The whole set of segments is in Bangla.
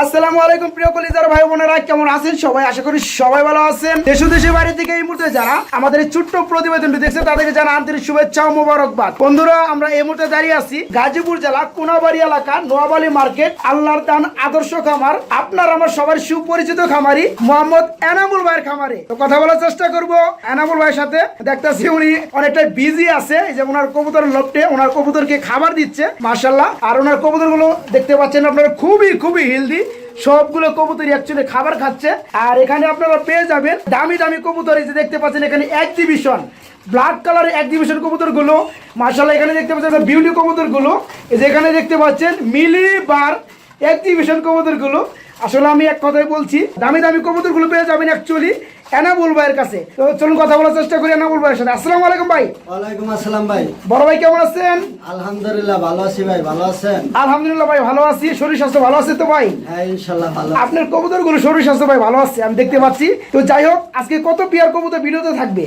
আসসালামু আলাইকুম প্রিয় কলিজার ভাই বোনেরা, কেমন আছেন সবাই? আশা করি সবাই ভালো আছেন। দেশ দেশের বাইরে থেকে এই মুহূর্তে যারা আমাদের ছোট্ট প্রতিবেদনটি দেখছে, তাদেরকে জানা আন্তরিক শুভেচ্ছা ও মোবারকবাদ। বন্ধুরা, আমরা এই মুহূর্তে দাঁড়িয়ে আছি গাজীপুর জেলা কোনাবাড়ি এলাকা নোয়াবালি মার্কেট আল্লাহর দান আদর্শ খামার, আপনার আমার সবার সুপরিচিত খামারি মোহাম্মদ এনামুল ভাইয়ের খামারে। তো কথা বলার চেষ্টা করব। এনামুল ভাইয়ের সাথে দেখতেছি উনি অনেকটা বিজি আছে, এই যে ওনার কবুতর লোকটে ওনার কবুতরকে খাবার দিচ্ছে মার্শাল্লাহ আর ওনার কবুতরগুলো দেখতে পাচ্ছেন আপনারা, খুবই খুবই হেলদি সবগুলো কবুতর একচুয়ালি খাবার খাচ্ছে। আর এখানে আপনারা পেয়ে যাবেন দামি দামি কবুতর, এই যে দেখতে পাচ্ছেন এখানে এক্সিবিশন ব্ল্যাক কালার এক্সিবিশন কবুতরগুলো মার্শাল্লাহ এখানে দেখতে পাচ্ছেন বিউটি কবুতরগুলো এই যে এখানে দেখতে পাচ্ছেন মিলি বার এক্সিবিশন কবুতরগুলো আসলে আমি এক কথাই বলছি, দামি দামি কবুতরগুলো পেয়ে যাবেন অ্যাকচুয়ালি এনাবুল ভাইয়ের কাছে। তো চলুন কথা বলার চেষ্টা করি এনাবুল ভাইয়ের সাথে। আসসালামু আলাইকুম ভাই। ওয়ালাইকুম আসসালাম ভাই। বড় ভাই কেমন আছেন? আলহামদুলিল্লাহ ভালো আছি ভাই ভালো আছেন? আলহামদুলিল্লাহ ভাই ভালো আছি। শরীর স্বাস্থ্য ভালো আছে তো ভাই? হ্যাঁ ভালো আপনার কবুতরগুলো শরীর স্বাস্থ্য ভাই ভালো আছে আমি দেখতে পাচ্ছি। তো যাই হোক আজকে কত পিয়ার কবুতর ভিডিওতে থাকবে?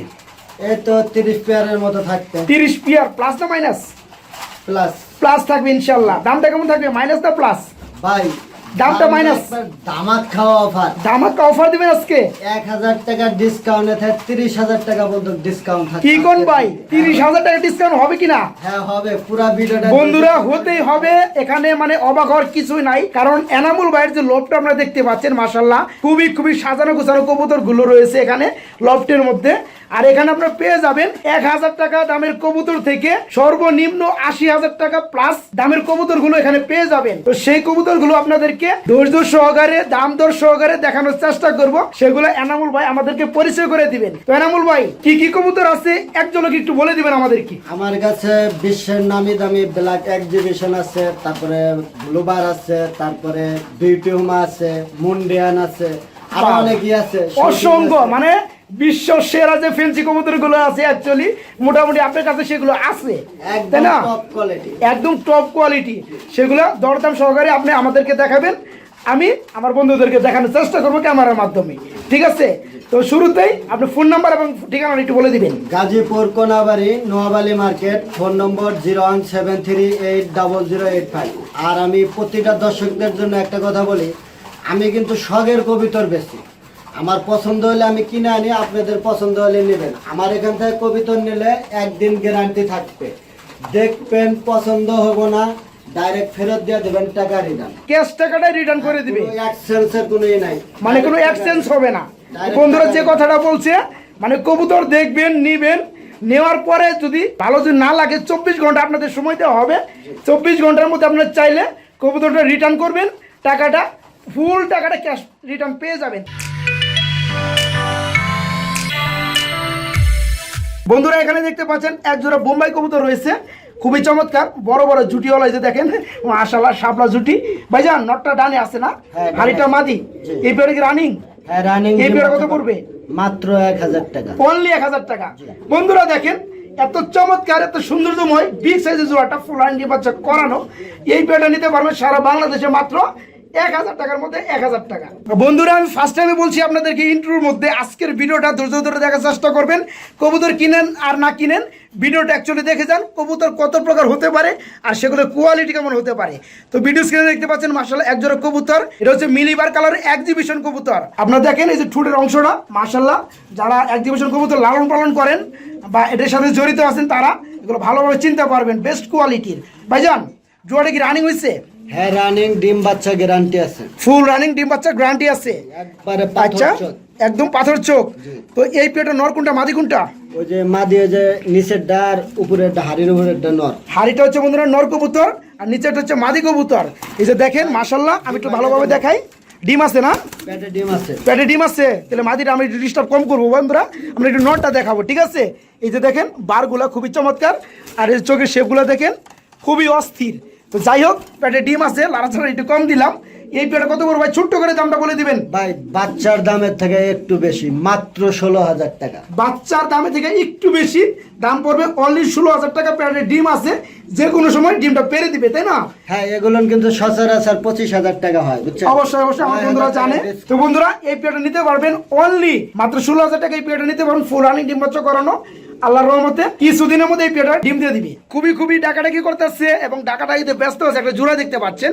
এই তো তিরিশ পেয়ারের মতো থাকতে তিরিশ পিয়ার প্লাস না মাইনাস প্লাস প্লাস থাকবে ইনশাল্লাহ দামটা কেমন থাকবে মাইনাস না প্লাস ভাই দামটা minus? দামাক খাওয়া অফার দামাক্কা অফার দিবেন আজকে? এক হাজার টাকার ডিসকাউন্ট থাকে তিরিশ হাজার টাকা পর্যন্ত ডিসকাউন্ট থাকে। কি কোন ভাই? তিরিশ হাজার টাকা ডিসকাউন্ট হবে কিনা? হ্যাঁ হবে পুরা ভিডিওটা বন্ধুরা হতেই হবে এখানে মানে অবাক হওয়ার কিছুই নাই কারণ এনামুল ভাইয়ের যে লোভটা আপনারা দেখতে পাচ্ছেন মাসাল্লাহ খুবই খুবই সাজানো গোছানো কবুতরগুলো রয়েছে এখানে লফটের মধ্যে। আর এখানে আপনারা পেয়ে যাবেন এক হাজার টাকা দামের কবুতর থেকে সর্বনিম্ন আশি হাজার টাকা প্লাস দামের কবুতরগুলো এখানে পেয়ে যাবেন। তো সেই কবুতরগুলো আপনাদেরকে ধৈর্য সহকারে দাম দর সহকারে দেখানোর চেষ্টা করব। সেগুলো এনামুল ভাই আমাদেরকে পরিচয় করে দিবেন। তো এনামুল ভাই কি কি কবুতর আছে? একজনকে একটু বলে দিবেন আমাদেরকে। আমার কাছে বিশ্বের নামি দামি ব্ল্যাক এক্সিবিশন আছে তারপরে ব্লুবার আছে তারপরে বিউটি হোমা আছে মুন্ডিয়ান আছে আরও। অনেকই আছে। অসংখ্য মানে বিশ্ব সেরা যে ফেন্সি কবুতরগুলো আছে অ্যাকচুয়ালি মোটামুটি আপনার কাছে সেগুলো আছে তাই একদম না? কোয়ালিটি একদম টপ কোয়ালিটি সেগুলো দরদাম সহকারে আপনি আমাদেরকে দেখাবেন। আমি আমার বন্ধুদেরকে দেখানোর চেষ্টা করব ক্যামেরার মাধ্যমে ঠিক আছে? তো শুরুতেই আপনি ফোন নাম্বার এবং ঠিকানা একটু বলে দিবেন। Gazipur Konabari Noabali market phone number zero one seven three eight double zero eight five আর আমি প্রতিটা দর্শকদের জন্য একটা কথা বলি আমি কিন্তু শখের কবিতর বেশি আমার পছন্দ হলে আমি কিনে আনি আপনাদের পছন্দ হলে নেবেন। আমার এখান থেকে কবিতর নিলে একদিন গ্যারান্টি থাকবে। দেখবেন পছন্দ হব না ডাইরেক্ট ফেরত দিয়ে দেবেন টাকা রিটার্ন ক্যাশ টাকাটাই রিটার্ন করে দিবে। এক্সচেঞ্জের কোনো ই নাই। মানে কোনো এক্সচেঞ্জ হবে না। বন্ধুরা যে কথাটা বলছে মানে কবুতর দেখবেন নিবেন নেওয়ার পরে যদি ভালো যদি না লাগে চব্বিশ ঘণ্টা আপনাদের সময় দেওয়া হবে। চব্বিশ ঘণ্টার মধ্যে আপনার চাইলে কবুতরটা রিটার্ন করবেন। টাকাটা ফুল টাকাটা ক্যাশ রিটার্ন পেয়ে যাবেন। বন্ধুরা এখানে দেখতে পাচ্ছেন এক জোড়া বোম্বাই কবুতর রয়েছে। খুবই চমৎকার। বড় বড় জুটিওয়ালা এই যে দেখেন মাশাল্লাহ শাপলা জুটি। ভাইজান নটটা ডানে আছে না? হ্যাঁ, হাড়িটা মাদি। এই পেয়ারে কি রানিং হ্যাঁ রানিং এই পেয়ারে কত পড়বে? মাত্র এক হাজার টাকা। অনলি এক হাজার টাকা। বন্ধুরা দেখেন এত চমৎকার এত সৌন্দর্যময় বিগ সাইজের জোড়াটা ফুল বাচ্চা করানো। এই পেয়ারটা নিতে পারবেন সারা বাংলাদেশে মাত্র এক হাজার টাকার মধ্যে এক হাজার টাকা। বন্ধুরা, আমি বলছি আপনাদেরকে মধ্যে আজকের ভিডিওটা দেখার চেষ্টা করবেন। কবুতর কিনেন আর না কিনেন অ্যাকচুয়ালি দেখে যান, কবুতর কত প্রকার হতে পারে আর সেগুলোর কোয়ালিটি কেমন হতে পারে। তো ভিডিও দেখতে পাচ্ছেন মার্শাল্লাহ কবুতর। এটা হচ্ছে মিলিবার কালার এক্সিবিশন কবুতর। আপনারা দেখেন এই যে ঠুটের অংশটা যারা এক্সিবিশন কবুতর লালন পালন করেন বা এটার সাথে জড়িত আছেন তারা, এগুলো ভালোভাবে চিনতে পারবেন বেস্ট কোয়ালিটির ভাইজান জোয়াটা কি রানিং হয়েছে হ্যাঁ রানিং ডিম বাচ্চা গ্যারান্টি আছে। ফুল রানিং ডিম বাচ্চা গ্যারান্টি আছে। একবারে চোখ। একদম পাথর চোখ। তো এই পেটা নর কোনটা? মাদি কোনটা? ওই যে মা দিয়ে যে নিচের ডার উপরের হাড়ির উপরের ডা নর। হাড়িটা হচ্ছে বন্ধুরা নর কবুতর আর নিচেটা হচ্ছে মাদি কবুতর। এই যে দেখেন মাশাল্লাহ আমি একটু ভালোভাবে দেখাই। ডিম আছে না? পেটে ডিম আছে। পেটে ডিম আছে। তাহলে মাদিটা আমি একটু ডিস্টার্ব কম করব বন্ধুরা। আমরা একটু নটটা দেখাবো ঠিক আছে? এই যে দেখেন বারগুলা খুবই চমৎকার। আর এই চোখের শেপগুলো দেখেন খুবই অস্থির। তো যাই হোক পেটে ডিম আছে লাড়াচাড়া একটু কম দিলাম। এই পেটে কত বড় ভাই? ছোট্ট করে দামটা বলে দিবেন। ভাই বাচ্চার দামের থেকে একটু বেশি মাত্র ষোলো হাজার টাকা। বাচ্চার দামে থেকে একটু বেশি দাম পড়বে অনলি ষোলো হাজার টাকা। পেয়ারে ডিম আছে যে কোনো সময় ডিমটা পেরে দিবে তাই না? হ্যাঁ এগুলো কিন্তু সচরাচর পঁচিশ হাজার টাকা হয় বুঝছেন? অবশ্যই অবশ্যই আমার বন্ধুরা জানে। তো বন্ধুরা এই পেয়ারটা নিতে পারবেন অনলি মাত্র ষোলো হাজার টাকা এই পেয়ারটা নিতে পারবেন ফুল রানিং ডিম বাচ্চা করানো। আল্লাহর রহমতে কিছুদিনের মধ্যে এই পেয়ারটা ডিম দিয়ে দিবি। খুবই খুবই ডাকাডাকি করতেছে এবং ডাকাডাকিতে ব্যস্ত আছে। একটা জোড়া দেখতে পাচ্ছেন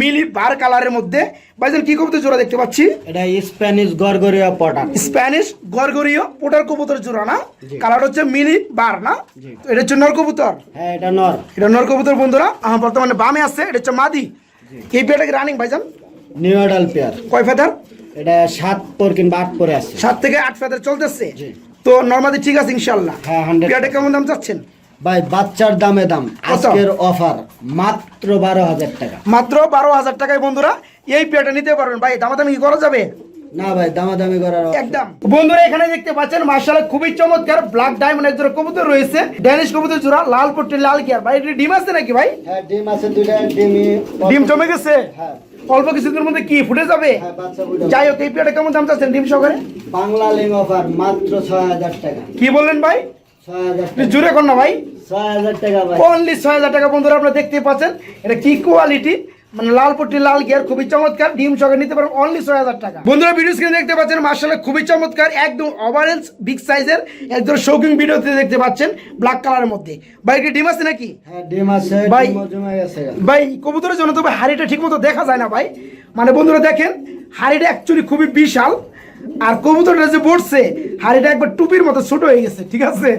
মিলি বার কালারের মধ্যে। ভাইজান কি কবুতর জোড়া দেখতে পাচ্ছি? এটা স্প্যানিশ গরগরিয়া পটার স্প্যানিশ গরগরীয় পোটার কবুতর জোড়া না? কালার হচ্ছে মিলি বার না? তো এটা হচ্ছে নর কবুতর? হ্যাঁ এটা নর। এটা নর কবুতর বন্ধুরা। আমার বর্তমানে বামে আছে এটা হচ্ছে মাদি। এই পেয়ারটা রানিং ভাইজান? New adult pair. কয় ফেদার এটা সাত পর কিংবা আট পরে আছে। সাত থেকে আট ফেদার চলতেছে। জি। তো নর্মালি ঠিক আছে ইনশাল্লাহ হ্যাঁ, 100 পেয়ারটা কেমন দাম চাচ্ছেন? ভাই বাচ্চার দামে দাম। আজকের অফার মাত্র বারো হাজার টাকা। মাত্র বারো হাজার টাকায় বন্ধুরা এই পেয়ারটা নিতে পারবেন। ভাই দামাদামি কি করা যাবে? না ভাই দামাদামি করার একদম। বন্ধুরা এখানে দেখতে পাচ্ছেন মার্শাল্লাহ খুবই চমৎকার ব্ল্যাক ডায়মন্ড এক জোড়া কবুতর রয়েছে। ড্যানিশ কবুতর জোড়া লাল পট্টি লাল গিয়ার ভাই এটা ডিম আছে নাকি ভাই? হ্যাঁ ডিম আছে দুইটা ডিমই ডিম জমে গেছে? হ্যাঁ। অল্প কিছুদিনের মধ্যে কি ফুটে যাবে? হ্যাঁ যাই হোক এই পেয়ারটা কেমন দাম চাচ্ছেন ডিম সহকারে? বাংলা লিং অফার মাত্র ছয় হাজার টাকা। কি বললেন ভাই? জুড়ে কর না ভাই। ছয় হাজার টাকা অনলি ছয় হাজার টাকা বন্ধুরা আপনারা দেখতে পাচ্ছেন। এটা কি কোয়ালিটি মানে লাল পট্টি লাল গিয়ার খুবই চমৎকার। ডিম সঙ্গে নিতে পারেন অনলি ছয় হাজার টাকা। বন্ধুরা ভিডিও স্ক্রিনে দেখতে পাচ্ছেন মার্শাল্লাহ খুবই চমৎকার একদম ওভারেন্স বিগ সাইজের একদম শৌকিং ভিডিওতে দেখতে পাচ্ছেন ব্ল্যাক কালারের মধ্যে। ভাই কি ডিম আছে নাকি? হ্যাঁ ডিম আছে ভাই- কবুতরের জন্য তো ভাই হাড়িটা ঠিক মতো দেখা যায় না ভাই। মানে বন্ধুরা দেখেন হাড়িটা অ্যাকচুয়ালি খুবই বিশাল। আর কবুতরটা যে পড়ছে হাড়িটা একবার টুপির মতো ছোট হয়ে গেছে ঠিক আছে?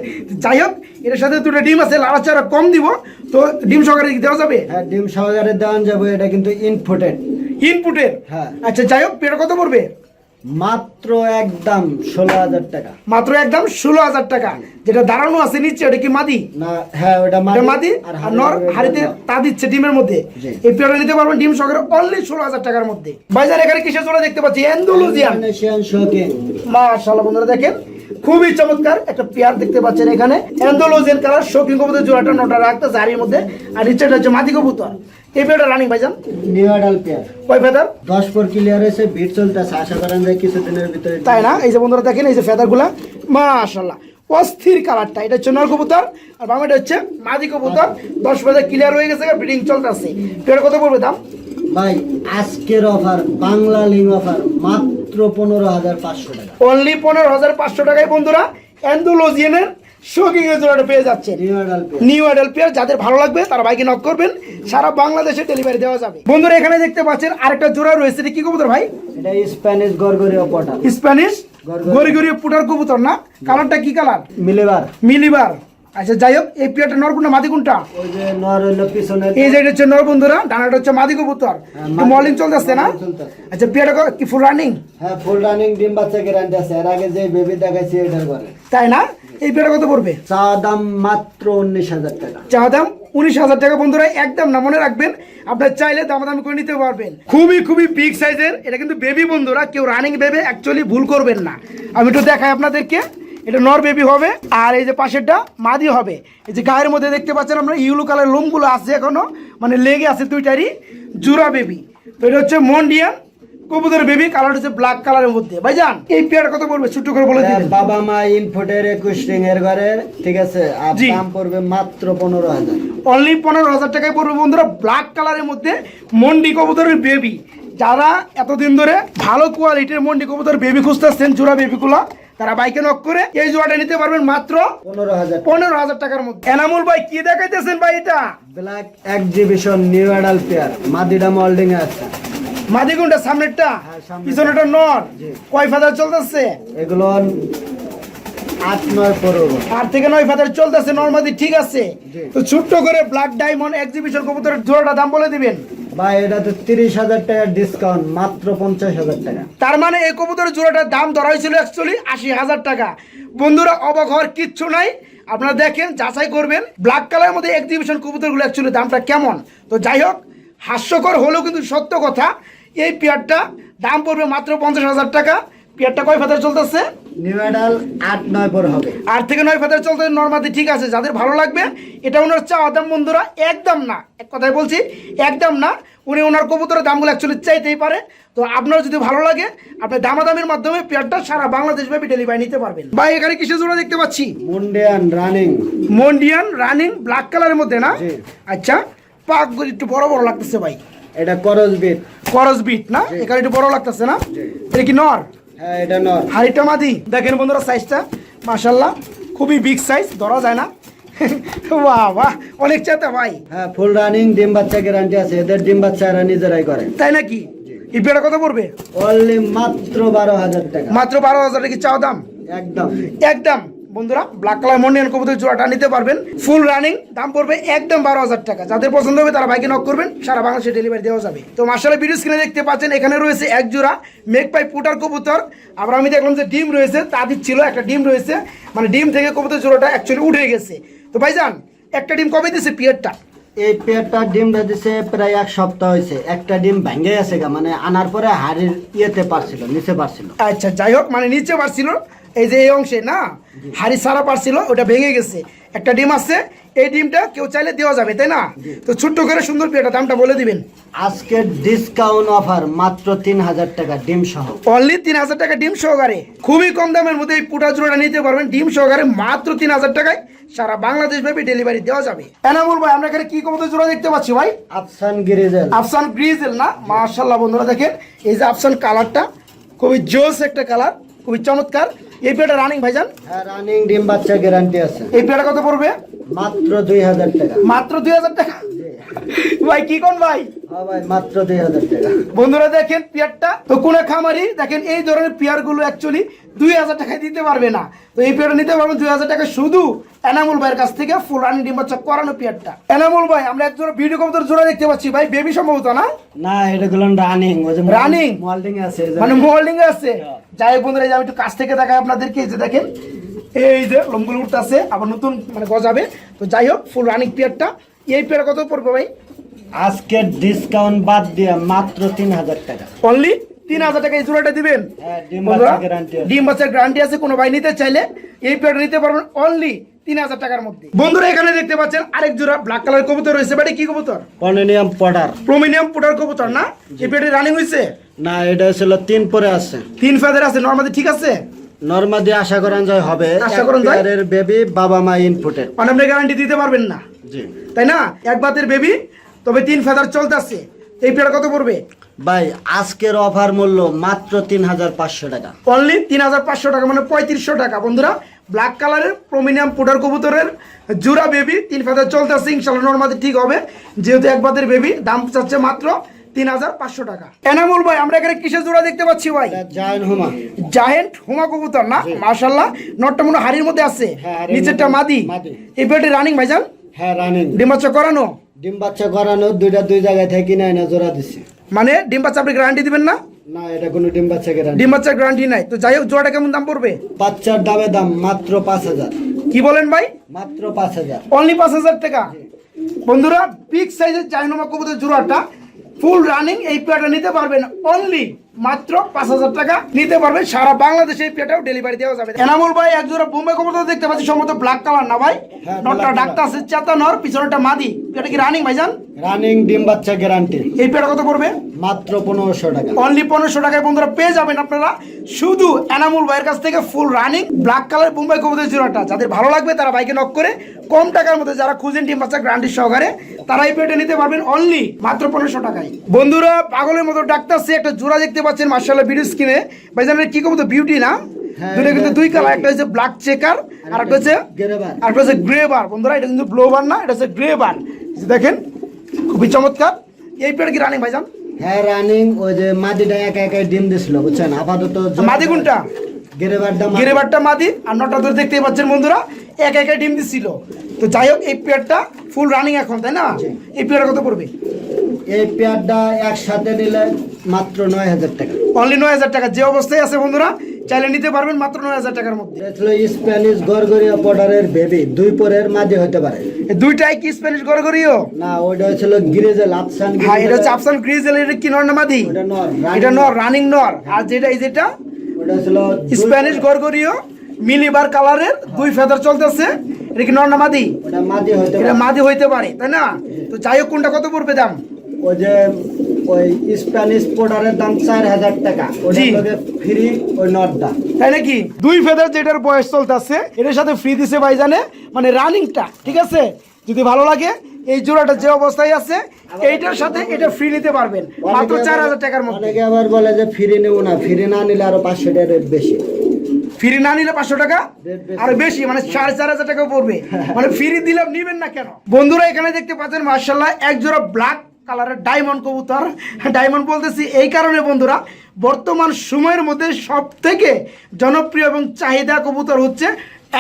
যাই হোক এটার সাথে দুটো ডিম আছে লাড়াচাড়া কম দিব। তো ডিম সহকারে কি দেওয়া যাবে? হ্যাঁ ডিম সহকারে দেওয়া যাবে এটা কিন্তু ইনপুটেড ইনপুটেড হ্যাঁ। আচ্ছা যাই হোক পেটা কত পড়বে? মাত্র একদম ষোলো হাজার টাকা। মাত্র একদম ষোলো হাজার টাকা। যেটা দাঁড়ানো আছে নিচে ওটা কি মাদি? না হ্যাঁ ওটা মাদি। আর নর হাড়িতে তা দিচ্ছে ডিমের মধ্যে। এই পেয়ারটা নিতে পারবেন ডিম সহকারে অনলি ষোলো হাজার টাকার মধ্যে। বাজার এখানে কিসের জোড়া দেখতে পাচ্ছি? ইন্দোনেশিয়ান মাশাআল্লাহ বন্ধুরা দেখেন। খুবই চমৎকার একটা পেয়ার দেখতে পাচ্ছেন এখানে। এন্ডোলজিয়ান কালার শৌখিন কবুতর জোড়াটা নটা রাখতে জারির মধ্যে। আর নিচেটা হচ্ছে মাদি কবুতর। এই পেয়ারটা রানিং ভাইজান? নিউ অ্যাডাল পেয়ার কয় ফেদার দশ পর ক্লিয়ার হয়েছে ভিড় চলতেছে আশা করেন যে কিছুদিনের ভিতরে তাই না? এই যে বন্ধুরা দেখেন এই যে ফেদারগুলা মাশাআল্লাহ। অস্থির কালারটা। এটা হচ্ছে নর কবুতর আর বামেটা হচ্ছে মাদি কবুতর। দশ ফেদার ক্লিয়ার হয়ে গেছে ব্রিডিং চলতেছে। পেয়ার কত পড়বে দাম? ভাই আজকের অফার বাংলা লিং অফার মাত্র পনেরো হাজার পাঁচশো টাকা। অনলি পনেরো হাজার পাঁচশো টাকায় বন্ধুরা এন্ডোলজিয়ানের শৌখিন জোড়াটা পেয়ে যাচ্ছে নিউ অ্যাডাল পেয়ার যাদের ভালো লাগবে তারা বাইকে নক করবেন। সারা বাংলাদেশে ডেলিভারি দেওয়া যাবে। বন্ধুরা এখানে দেখতে পাচ্ছেন আরেকটা জোড়া রয়েছে। এটা কি কবুতর ভাই? এটা স্প্যানিশ গরগরিয়া পটা পুটার কবুতর না? কালারটা কি কালার মিলেবার। মিলিবার। আচ্ছা যাই হোক এই পেয়ারটা নর কোনটা মাদি কোনটা? ওই যে নর হইল পিছনে এই যে এটা হচ্ছে নর বন্ধুরা ডানাটা হচ্ছে মাদি কবুতর। হ্যাঁ, মর্নিং চলতেছে না? আচ্ছা পেয়ারটা ক- ফুল রানিং হ্যাঁ ফুল রানিং ডিম বাচ্চা গ্যারান্টি আছে। এর আগে যে বেবি দেখাইছি এটার করে তাই না? এই পেয়ারটা কত পড়বে? চা দাম মাত্র উনিশ হাজার টাকা। চা দাম উনিশ হাজার টাকা বন্ধুরা একদম না মনে রাখবেন আপনার চাইলে দামাদামি করে নিতে পারবেন। খুবই খুবই বিগ সাইজের এটা কিন্তু বেবি বন্ধুরা কেউ রানিং বেবে অ্যাকচুয়ালি ভুল করবেন না। আমি একটু দেখাই আপনাদেরকে। এটা নর বেবি হবে আর এই যে পাশেরটা মাদি হবে। এই যে গায়ের মধ্যে দেখতে পাচ্ছেন আমরা ইউলো কালার লোমগুলো আছে এখনও মানে লেগে আছে দুইটারই জুরা বেবি তো এটা হচ্ছে মন্ডিয়ান কবুতর বেবি কালার হচ্ছে ব্ল্যাক কালারের মধ্যে। এই পড়বে? ছোট্ট করে বলে বাবা মা ইনফুটের একুশ রিং এর ঘরে ঠিক আছে? আর জি। দাম পড়বে মাত্র পনেরো হাজার। অনলি পনেরো হাজার টাকায় পড়বে বন্ধুরা ব্ল্যাক কালারের মধ্যে মন্ডি কবুতরের বেবি যারা এতদিন ধরে ভালো কোয়ালিটির মন্ডি কবুতর বেবি খুঁজতেছেন জোড়া বেবিগুলো তারা বাইকে নক করে এই জোয়াটা নিতে পারবেন মাত্র পনেরো হাজার পনেরো হাজার টাকার মধ্যে। এনামুল ভাই কি দেখাইতেছেন ভাই এটা? Black exhibition new adult pair মাদিডা moulding আছে। মাদিগুন্ডা সামনেরটা? হ্যাঁ। পিছনেটা নর? কয় ফাদার চলতেছে? এগুলো আট থেকে নয় ফাদার চলতেছে ঠিক আছে। তো ছোট্ট করে ব্ল্যাক ডায়মন্ড এক্সিবিশন কবুতরের জোড়াটা দাম বলে দিবেন? ভাই এটা তো তিরিশ হাজার টাকার ডিসকাউন্ট মাত্র পঞ্চাশ হাজার টাকা। তার মানে এই কবুতরের জোড়াটার দাম ধরা হয়েছিল অ্যাকচুয়ালি আশি হাজার টাকা। বন্ধুরা অবাক হওয়ার কিচ্ছু নাই। আপনারা দেখেন যাচাই করবেন। ব্ল্যাক কালারের মধ্যে এক্সিবিশন কবুতরগুলো অ্যাকচুয়ালি দামটা কেমন? তো যাই হোক হাস্যকর হলেও কিন্তু সত্য কথা এই পেয়ারটা দাম পড়বে মাত্র পঞ্চাশ হাজার টাকা। পেয়ারটা কয় ফাদার চলতেছে? আট নয় পর হবে। আট থেকে নয় ফাদার চলতে ঠিক আছে যাদের ভালো লাগবে এটা ওনার চাওয়া দাম বন্ধুরা একদম না এক কথায় বলছি একদম না উনি ওনার কবুতরের দামগুলো অ্যাকচুয়ালি চাইতেই পারে। তো আপনার যদি ভালো লাগে আপনি দামাদামির মাধ্যমে পেয়ারটা সারা বাংলাদেশ ব্যাপী ডেলিভারি নিতে পারবেন। ভাই এখানে কিসের জোড়া দেখতে পাচ্ছি? মুন্ডিয়ান রানিং। মন্ডিয়ান রানিং ব্ল্যাক কালারের মধ্যে না। আচ্ছা পাকগুলি একটু বড় বড় লাগতেছে ভাই। এটা করস বিট। করস বিট না? এখানে একটু বড় লাগতেছে না? এটা কি নর? হ্যাঁ এটা নর। হাড়িটা মাদি। দেখেন বন্ধুরা সাইজটা মাশাল্লাহ খুবই বিগ সাইজ ধরা যায় না। বাহ বাহ অনেক চেতা ভাই। হ্যাঁ ফুল রানিং ডিম বাচ্চা গ্যারান্টি আছে। এদের ডিম বাচ্চা এরা নিজেরাই করে। তাই নাকি? এই পেয়ারটা কত পড়বে? অনলি মাত্র বারো হাজার টাকা। মাত্র বারো হাজার টাকা দাম? একদম। একদম। বন্ধুরা ব্ল্যাক কালার মন্ডিয়ান কবুতর জোড়াটা নিতে পারবেন। ফুল রানিং দাম পড়বে একদম বারো হাজার টাকা। যাদের পছন্দ হবে তারা বাইকে নক করবেন সারা বাংলাদেশে ডেলিভারি দেওয়া যাবে। তো মার্শাল ভিডিও স্ক্রিনে দেখতে পাচ্ছেন এখানে রয়েছে এক জোড়া মেঘ পাই পুটার কবুতর আবার আমি দেখলাম যে ডিম রয়েছে তা ছিল একটা ডিম রয়েছে। মানে ডিম থেকে কবুতর জোড়াটা অ্যাকচুয়ালি উঠে গেছে। তো ভাইজান একটা ডিম কবে দিছে পিয়ারটা এই পেয়ারটা ডিম দিছে প্রায় এক সপ্তাহ হয়েছে। একটা ডিম ভেঙে গেছে গা মানে আনার পরে হাড়ির ইয়েতে পারছিল নিচে পারছিল। আচ্ছা যাই হোক মানে নিচে পারছিল। এই যে এই অংশে না? হাড়ি সারা পারছিল ওটা ভেঙে গেছে। একটা ডিম আছে এই ডিমটা কেউ চাইলে দেওয়া যাবে তাই না? তো ছোট্ট করে সুন্দর পেয়ারটা দামটা বলে দিবেন। আজকে ডিসকাউন্ট অফার মাত্র তিন হাজার টাকা ডিম সহ। অনলি তিন হাজার টাকা ডিম সহকারে। খুবই কম দামের মধ্যে এই পুটা জোড়াটা নিতে পারবেন। ডিম সহকারে মাত্র তিন হাজার টাকায় সারা বাংলাদেশ ব্যাপী ডেলিভারি দেওয়া যাবে। এনামুল ভাই আমরা এখানে কি কমতে জোড়া দেখতে পাচ্ছি ভাই? আফসান গিরিজেল আফসান গ্রিজেল না? মাশাল্লাহ বন্ধুরা দেখেন। এই যে আফসান কালারটা খুবই জোস একটা কালার খুবই চমৎকার। এই পেয়ারটা রানিং ভাইজান? হ্যাঁ রানিং ডিম বাচ্চা গ্যারান্টি আছে। এই পেয়ারটা কত পড়বে? মাত্র দুই হাজার টাকা। মাত্র দুই হাজার টাকা? ভাই কি কোন ভাই? হ্যাঁ ভাই মাত্র দুই হাজার টাকা। বন্ধুরা দেখেন পিয়ারটা তো কোন খামারি দেখেন এই ধরনের পিয়ারগুলো অ্যাকচুয়ালি দুই হাজার টাকায় দিতে পারবে না। তো এই পেয়ারটা নিতে পারবেন দুই হাজার টাকা শুধু এনামুল ভাইয়ের কাছ থেকে ফুল রানি ডিম বাচ্চা করানো পেয়ারটা। এনামুল ভাই আমরা একজন ভিডিও কম্পিউটার জোড়া দেখতে পাচ্ছি। ভাই বেবি সম্ভবত না? না এটা গুলো রানিং Running? মোল্ডিং আছে মানে মোল্ডিং আছে? যাই হোক বন্ধুরা আমি একটু কাছ থেকে দেখাই আপনাদেরকে এই যে দেখেন। এই যে লম্বুল উঠতে আছে আবার নতুন মানে গজাবে। তো যাই হোক ফুল রানিং পেয়ারটা। এই পেয়ার কত পড়বে ভাই? আজকে ডিসকাউন্ট বাদ দিয়ে মাত্র তিন হাজার টাকা। অনলি তিন হাজার টাকা এই জোড়াটা দিবেন? হ্যাঁ, ডিম বাচ্চার গ্যারান্টি আছে। কোনো ভাই নিতে চাইলে এই পেয়ারটা নিতে পারবেন অনলি তিন হাজার টাকার মধ্যে। বন্ধুরা এখানে দেখতে পাচ্ছেন আরেক জোড়া ব্ল্যাক কালার কবুতর রয়েছে। বাড়ি কি কবুতর? কর্নেনিয়াম পডার প্রোমিনিয়াম পুটার কবুতর না? এই পেয়ারটি রানিং হয়েছে না এটা ছিল তিন পরে আছে। তিন ফেদার আছে নর্মালি ঠিক আছে? নর্মাদি আশা করেন যায় হবে। আশা করেন যায়? এর বেবি বাবা মা ইনপুটের মানে আপনি গ্যারান্টি দিতে পারবেন না। জি। তাই না? এক বাতের বেবি তবে তিন ফেদার চলতেছে। এই পেয়ার কত পড়বে? ভাই আজকের অফার মূল্য মাত্র তিন হাজার পাঁচশো টাকা। অনলি তিন হাজার পাঁচশো টাকা মানে পঁয়ত্রিশশো টাকা। বন্ধুরা ব্ল্যাক কালারের প্রমিনিয়াম পুটার কবুতরের জোড়া বেবি তিন ফেদার চলতেছে ইনশাল্লাহ নর্মালি ঠিক হবে। যেহেতু এক বাতের বেবি দাম চাচ্ছে মাত্র তিন হাজার পাঁচশো টাকা। এনামুল ভাই আমরা এখানে কিসের জোড়া দেখতে পাচ্ছি ভাই? জায়ন হুমা জায়েন্ট হুমা কবুতর না? মাশাল্লাহ নটটা মনে হাড়ির মধ্যে আছে। হ্যাঁ, নিচেরটা মাদি। এই পেটে রানিং ভাইজান? হ্যাঁ রানিং ডিম করানো? ডিম বাচ্চা করানো দুইটা দুই জায়গায় থেকে কিনে না জোড়া দিছি। মানে ডিম বাচ্চা আপনি গ্যারান্টি দিবেন না? না এটা কোনো ডিম বাচ্চা গ্যারান্টি ডিম বাচ্চার গ্যারান্টি নাই। তো যাই হোক জোড়াটা কেমন দাম পড়বে? বাচ্চার দামে দাম মাত্র পাঁচ হাজার। কি বলেন ভাই? মাত্র পাঁচ হাজার। অনলি পাঁচ হাজার টাকা। বন্ধুরা বিগ সাইজের চাইনোমা কবুতর জোড়াটা ফুল রানিং এই প্লেটটা নিতে পারবেন অনলি মাত্র পাঁচ হাজার টাকা নিতে পারবেন সারা বাংলাদেশে এই পেয়ারটাও ডেলিভারি দেওয়া যাবে। এনামুল ভাই এক জোড়া বোম্বে কবুতর দেখতে পাচ্ছি সম্ভবত ব্ল্যাক কালার না ভাই। হ্যাঁ, নটটা আছে চেতা নর পিছনেটা মাদি। এটা কি রানিং ভাইজান? রানিং ডিম বাচ্চা গ্যারান্টি এই পেয়ারটা কত পড়বে? মাত্র পনেরোশো টাকা। অনলি পনেরোশো টাকায় বন্ধুরা পেয়ে যাবেন আপনারা। শুধু এনামুল ভাইয়ের কাছ থেকে full running black colour Mumbai কবুতর জোড়াটা। যাদের ভালো লাগবে তারা বাইকে নক করে কম টাকার মধ্যে যারা খুঁজেন ডিম বাচ্চা গ্রান্টির সহকারে তারা এই পেটে নিতে পারবেন অনলি মাত্র পনেরোশো টাকায়। বন্ধুরা পাগলের মতো ডাক্তার সে একটা জোড়া দেখতে পাচ্ছেন মার্শাল্লাহ ভিডিও স্ক্রিনে ভাইজানের কি কবুতর? বিউটি না? হ্যাঁ, দুটো কিন্তু এটা- দুই কালার একটা হচ্ছে ব্ল্যাক চেকার আর একটা হচ্ছে আর একটা হচ্ছে গ্রে বার বন্ধুরা এটা কিন্তু ব্লো বার না এটা হচ্ছে গ্রে বার দেখেন খুবই চমৎকার। এই কি রানিং ভাইজান? হ্যাঁ রানিং ওই যে মাদিটা একা একা ডিম দিছিল বুঝছেন? আপাতত মাদি কোনটা? গেরেবারটা। গিরেবারটা মাদি। আর নটা ধরে দেখতেই পাচ্ছেন বন্ধুরা এক একা ডিম দিছিল। তো যাই হোক এই পেয়ারটা ফুল রানিং এখন তাই না? এই পেয়ারটা কত পড়বে? এই পেয়ারটা একসাথে নিলে মাত্র নয় হাজার টাকা। অনলি নয় হাজার টাকা। যে অবস্থায় আছে বন্ধুরা চাইলে নিতে পারবেন মাত্র নয় হাজার টাকার মধ্যে। এটা ছিল স্প্যানিশ গরগরিয়া পডারের বেবি দুই পরের মাঝে হতে পারে। দুইটাই কি স্প্যানিশ গড়গড়িও? না ওইটা হচ্ছিল গিরেজেল আফসান হ্যাঁ এটা হচ্ছে। আফসান গ্রিজেল এটা কি নর না মাদি? ওটা নর এটা নর রানিং নর। আর যেটা এই যেটা ওটা ছিল স্প্যানিশ গড়গড়িও মিলিবার কালারের দুই ফেদার চলতেছে। এটা কি নর না মাদি? এটা মাদি হইতে পারে তাই না? তো যাই হোক কোনটা কত পড়বে দাম? ওই যে ওই স্প্যানিশ পডারের দাম চার হাজার টাকা। ফ্রি ওই নটটা তাই নাকি? দুই ফেদার যেটার বয়স চলতেছে এটার সাথে ফ্রি দিছে ভাই জানে মানে রানিংটা ঠিক আছে? যদি ভালো লাগে এই জোড়াটা যে অবস্থায় আছে এইটার সাথে এটা ফ্রি নিতে পারবেন। মাত্র চার হাজার টাকার মধ্যে। আবার বলে যে ফ্রি নেব না ফ্রি না নিলে আরও পাঁচশো টাকা বেশি। ফ্রি না নিলে পাঁচশো টাকা? আর বেশি মানে সাড়ে চার হাজার টাকা পড়বে। মানে ফ্রি দিলাম নিবেন না কেন? বন্ধুরা এখানে দেখতে পাচ্ছেন মার্শাল্লাহ এক জোড়া ব্ল্যাক কালারের ডায়মন্ড কবুতর। ডায়মন্ড বলতেছি এই কারণে বন্ধুরা বর্তমান সময়ের মধ্যে সব থেকে জনপ্রিয় এবং চাহিদা কবুতর হচ্ছে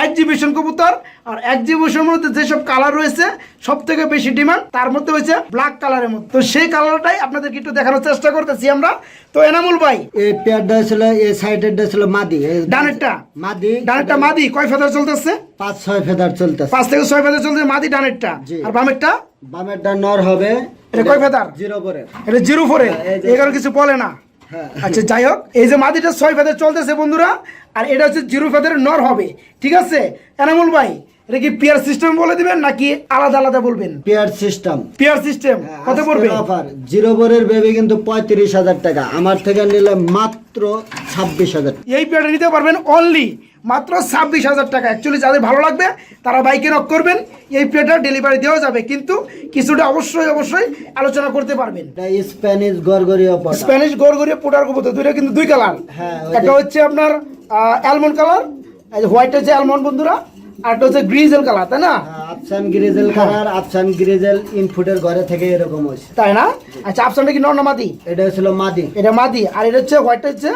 এক্সিবিশন কবুতর আর এক্সিবিশনের মধ্যে যেসব কালার রয়েছে সব থেকে বেশি ডিমান্ড তার মধ্যে হয়েছে ব্ল্যাক কালারের মধ্যে। তো সেই কালারটাই আপনাদেরকে একটু দেখানোর চেষ্টা করতেছি আমরা। তো এনামুল ভাই। এই পেয়ারটা ছিল এই সাইডেরটা ছিল মাদি। ডানেরটা? মাদি। ডানেরটা মাদি কয় ফেদার চলতেছে? পাঁচ ছয় ফেদার চলতেছে। পাঁচ থেকে ছয় ফেদার চলতেছে মাদি ডানেরটা। আর বামেরটা? বামেরটা নর হবে। এটা কয় ফেদার জিরো করে এটা জিরো ফোরে হ্যাঁ, এগারো কিছু বলে না? আচ্ছা যাই হোক এই যে মাদিটা ছয় ফেদের চলতেছে বন্ধুরা আর এটা হচ্ছে জিরো ফেদের নর হবে ঠিক আছে? এনামুল ভাই এটা কি পিয়ার সিস্টেম বলে দিবেন নাকি আলাদা আলাদা বলবেন? পেয়ার সিস্টেম পিয়ার সিস্টেম কত পড়বে? অফার জিরো বোরের বেবি কিন্তু পঁয়ত্রিশ হাজার টাকা আমার থেকে নিলে মাত্র ছাব্বিশ হাজার এই পেয়ারটা নিতে পারবেন অনলি মাত্র ছাব্বিশ হাজার টাকা। অ্যাকচুয়ালি যাদের ভালো লাগবে তারা বাইকে নক করবেন। এই পেয়ারটা ডেলিভারি দেওয়া যাবে কিন্তু কিছুটা অবশ্যই অবশ্যই আলোচনা করতে পারবেন। স্প্যানিশ গরগরিয়া স্প্যানিশ গড়গড়িয়ে পোটার কবুতর দুইটা কিন্তু দুই কালার হ্যাঁ, একটা হচ্ছে আপনার অ্যালমন্ড কালার হোয়াইট হচ্ছে অ্যালমন্ড বন্ধুরা আর হচ্ছে গ্রিজেল কালার তাই না? Afsan grizzle colour Afsan grizzle ইনফুটের ঘরে থেকে এরকম হয়েছে। তাই না? আচ্ছা আপসানটা কি নর না মাদি? এটা ছিল মাদি। এটা মাদি আর এটা হচ্ছে হোয়াইট হচ্ছে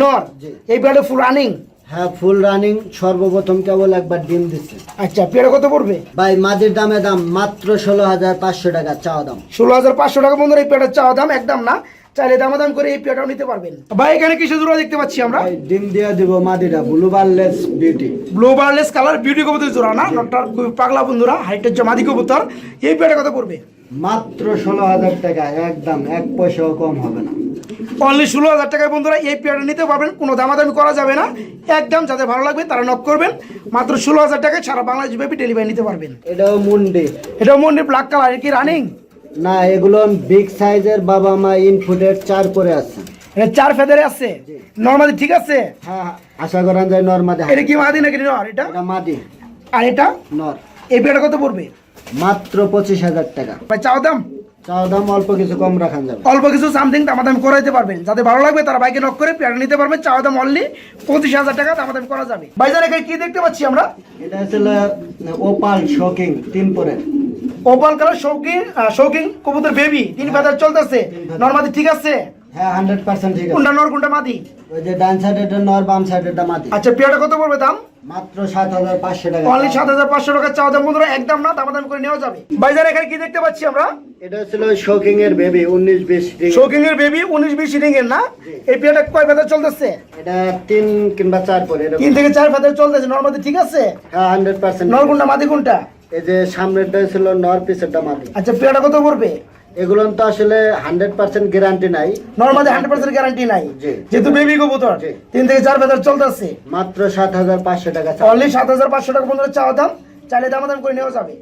নর। এই পেয়ারটা ফুল রানিং হ্যাঁ ফুল রানিং সর্বপ্রথম কেবল একবার ডিম দিচ্ছে। আচ্ছা পেয়ারটা কত পড়বে? ভাই মাদির দামে দাম মাত্র ষোলো হাজার পাঁচশো টাকা চাওয়া দাম। ষোলো হাজার পাঁচশো টাকা বন্ধুরা এই পেয়ারটার চাওয়া দাম একদম না। চাইলে দামাদাম করে এই পেয়ারটাও নিতে পারবেন। ভাই এখানে কিছু জোড়া দেখতে পাচ্ছি আমরা। ডিম দিয়ে দিব মাদিটা blue barless beauty blue barless colour beauty কবুতর জোড়া না খুবই পাগলা বন্ধুরা হাইটের হচ্ছে মাদি কবুতর। এই পেয়ারটা কত পড়বে? মাত্র ষোলো হাজার টাকা একদম এক পয়সাও কম হবে না। অনলি ষোলো হাজার টাকায় বন্ধুরা এই পেয়ারটা নিতে পারবেন কোনো দামাদামি করা যাবে না। একদম যাদের ভালো লাগবে তারা নক করবেন মাত্র ষোলো হাজার টাকায় সারা বাংলাদেশ ব্যাপী ডেলিভারি নিতে পারবেন। এটাও মুন্ডি এটা মন্দির ব্ল্যাক কালার কি রানিং না এগুলো বিগ সাইজের বাবা মা ইনফুটের চার করে আছে। এটা চার ফেদারে আছে? নর্মালি ঠিক আছে? হ্যাঁ আশা করেন যায় নর্মাদি এটা কি মাদি নাকি নর এটা? এটা মাদি। আর এটা? নর। এই পেয়ারটা কত পড়বে? মাত্র পঁচিশ হাজার টাকা। চাও দাম? দাম অল্প কিছু কম রাখা যাবে। অল্প কিছু সামথিং দামাদামি করাইতে পারবেন। যাদের ভালো লাগবে তারা বাইকে নক করে নিতে পারবেন। চাওয়া দাম অনলি পঁচিশ হাজার টাকা দামাদামি করা যাবে। এখানে কি দেখতে পাচ্ছি আমরা? এটা ওপাল শোকিং তিন পরে ওপাল কালার শৌকিং শৌকিং কবুতর বেবি তিন ফেদার চলতেছে। নর্মালি ঠিক আছে? হ্যাঁ ঠিক আছে। কোনটা নর কোনটা মাদি? ওই যে ডান সাইডেরটা নর বাম সাইডেরটা মাদি। আচ্ছা পেয়ারটা কত পড়বে দাম? মাত্র সাত হাজার পাঁচশো টাকা। অনলি সাত হাজার পাঁচশো টাকা চাওয়া দাম। বন্ধুরা একদম না দামাদামি করে নেওয়া যাবে। ভাইজান এখানে কি দেখতে পাচ্ছি আমরা? এটা ছিল শোকিং এর বেবি উনিশ বিশ শৌকিং এর বেবি উনিশ বিশ রিং এর না এই পেয়ারটা কয় ফেদার চলতেছে? এটা তিন কিংবা চার পরে এরকম। থেকে চার ফেদার চলতেছে। নর্মালি ঠিক আছে? হ্যাঁ হান্ড্রেড পার্সেন্ট নর কোনটা মাদি কোনটা? এই যে সামনেরটা ছিল নর পিসেরটা মাদি। আচ্ছা পেয়ারটা কত পড়বে? এগুলো তো আসলে হান্ড্রেড পার্সেন্ট গ্যারান্টি নাই। নর্মালি হান্ড্রেড পার্সেন্ট গ্যারান্টি নাই। যেহেতু বেবি কবুতর তিন থেকে চার ফেদার চলতেছে। মাত্র সাত হাজার পাঁচশো টাকা। অনলি সাত হাজার পাঁচশো টাকা বন্ধুরা চাওয়া দাম চাইলে দামাদাম করে নেওয়া যাবে।